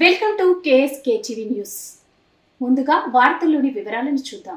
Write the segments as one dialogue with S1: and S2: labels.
S1: Welcome to KSK TV news. ముందుగా వార్తల్లోని వివరాలను చూద్దాం.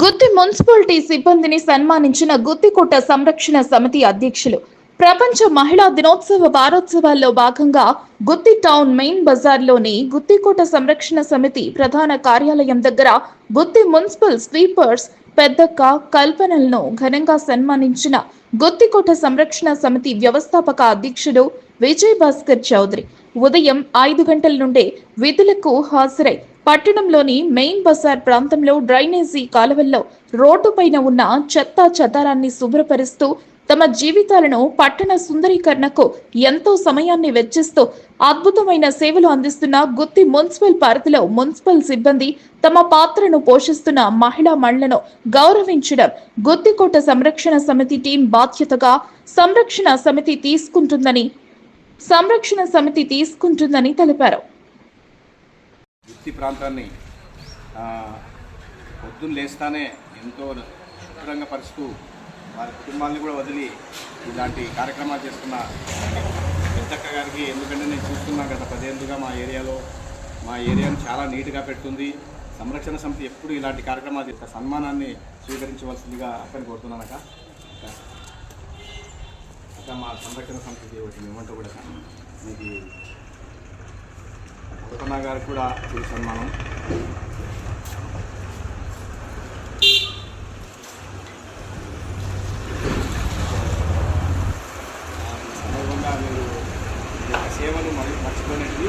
S2: గుత్తి మున్సిపాలిటీ సిబ్బందిని సన్మానించిన గుత్తికోట సంరక్షణ సమితి అధ్యక్షులు ప్రపంచ మహిళా దినోత్సవ వారోత్సవాల్లో భాగంగా గుత్తి టౌన్ మెయిన్ బజార్లోని గుత్తికోట సంరక్షణ సమితి ప్రధాన కార్యాలయం దగ్గర గుత్తి మున్సిపల్ స్వీపర్స్ పెద్దక్క కల్పనలను ఘనంగా సన్మానించిన గుత్తికోట సంరక్షణ సమితి వ్యవస్థాపక అధ్యక్షుడు విజయ్ భాస్కర్ చౌదరి. ఉదయం ఐదు గంటల నుండే విధులకు హాజరై పట్టణంలోని మెయిన్ బజార్ ప్రాంతంలో డ్రైనేజీ కాలువల్లో రోడ్డుపైన ఉన్న చెత్త చెదారాన్ని శుభ్రపరుస్తూ తమ జీవితాలను పట్టణ సుందరీకరణకు ఎంతో సమయాన్ని వెచ్చిస్తూ అద్భుతమైన సేవలు అందిస్తున్న గుత్తి మున్సిపల్ పరిధిలో మున్సిపల్ సిబ్బంది తమ పాత్రను పోషిస్తున్న మహిళా మండలను గౌరవించడం గుత్తికోట సంరక్షణ సమితి టీం బాధ్యతగా సంరక్షణ సమితి తీసుకుంటుందని సంరక్షణ సమితి తీసుకుంటుందని తెలిపారు.
S3: వృత్తి ప్రాంతాన్ని పొద్దున్న లేస్తానే ఎంతో శుభ్రంగా పరుస్తూ వారి కుటుంబాన్ని కూడా వదిలి ఇలాంటి కార్యక్రమాలు చేస్తున్న పెద్దక్క గారికి ఎందుకంటే నేను చూస్తున్నా గత పదేళ్ళుగా మా ఏరియాలో మా ఏరియాను చాలా నీట్గా పెడుతుంది. సంరక్షణ సమితి ఎప్పుడు ఇలాంటి కార్యక్రమాలు చేస్తే సన్మానాన్ని స్వీకరించవలసిందిగా అక్కని కోరుతున్నాను మా సంరక్షణ సంస్థ ఒకటి మేమంతా కూడా మీకు కొత్తన్న గారు కూడా ఈ సన్మానం. సేవలు మర్చిపోయినట్టు